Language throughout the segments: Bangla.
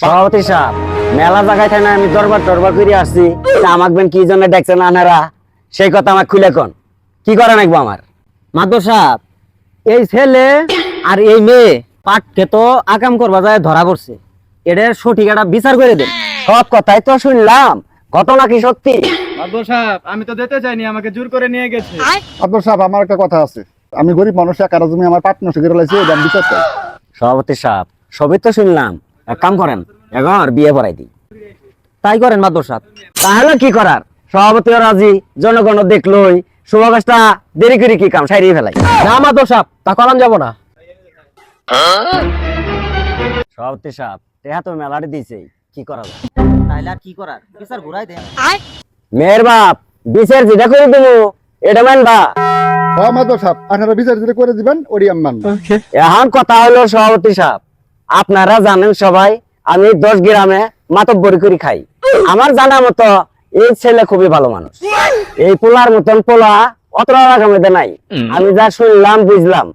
সভাপতি সাহেব মেলা জায়গায় থাকে না আমি দরবার টরবার করে আসছি। আমাকে বেন কি জন্য দেখছেন আনারা সেই কথা আমাকে খুলে কোন। কি করে নাকবো আমার? মাদর সাহেব এই ছেলে আর এই মেয়ে পাটকে তো আকাম করবা যায় ধরা পড়ছে। এটার সঠিক একটা বিচার করে দেন। সব কথাই তো শুনলাম। ঘটনা কি সত্যি? মাদবর সাহেব আমি তো দিতে চাইনি আমাকে জোর করে নিয়ে গেছে। আপনার সাহেব আমার একটা কথা আছে। আমি গরিব মানুষ একারা তুমি আমার পার্টনার শিখে লাইছি এটা বিচার চাই সভাপতি সাহেব সবই তো শুনলাম। এক কাম করেন এখন বিয়ে পড়াই দিই। তাই করেন মাদর সাহেব তাহলে কি করার? সভাপতি রাজি জনগণ দেখলই শুভাকাশটা দেরি করে কি কাম সাইরিয়ে ফেলাই। না মাদর সাহেব তা করান যাব না। সভাপতি সাহেব টেহা তো মেলাটি দিয়েছে কি করা যায়? আর কি করার? বিচার ঘুরাই দেন। মেয়ের বাপ বিচার যেটা করে দেবো এটা মানবা। হ্যাঁ মাদর সাহেব আপনারা বিচার যেটা করে দিবেন ওরি আমি মানবো। এখন কথা হলো সভাপতি সাহেব। আপনারা জানেন সবাই আমি দশ গ্রামে মাতব্বরি করে খাই। আমার জানা মতো এই ছেলে খুবই ভালো মানুষ। এই পোলার মতন পোলা আগামীতে নাই। আমি যা শুনলাম বুঝলাম।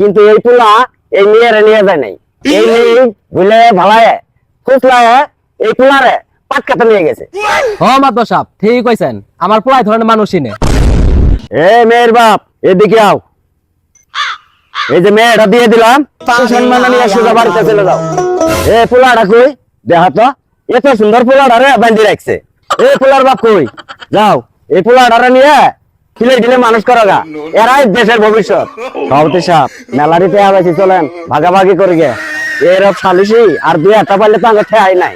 কিন্তু এই পোলা এই মেয়েরে নিয়ে যায় নাই। এই মেয়ে বুঝলে ভালায় ফুসলায় এই পোলারে নিয়ে গেছে। হ সাহেব ঠিক কইছেন। আমার প্রায় ধরনের মানুষই নে এ মেয়ের বাপ এদিকে আও। এই যে মেয়েটা দিয়ে দিলাম। সম্মান নিয়ে সোজা বাড়িতে চলে যাও। এ পোলাটা কই দেখা তো এত সুন্দর পোলাটা রে বান্ধি রাখছে। এ পোলার বাপ কই? যাও। এই পোলাটা নিয়ে খিলে ঢিলে মানুষ করো গা। এরাই দেশের ভবিষ্যৎ। সভাপতি সাহেব মেলারিতে আবাসি চলেন। ভাগাভাগি করে গে। এরব সালিশি আর দুই একটা পারলে তো আমার ঠেয়াই নাই।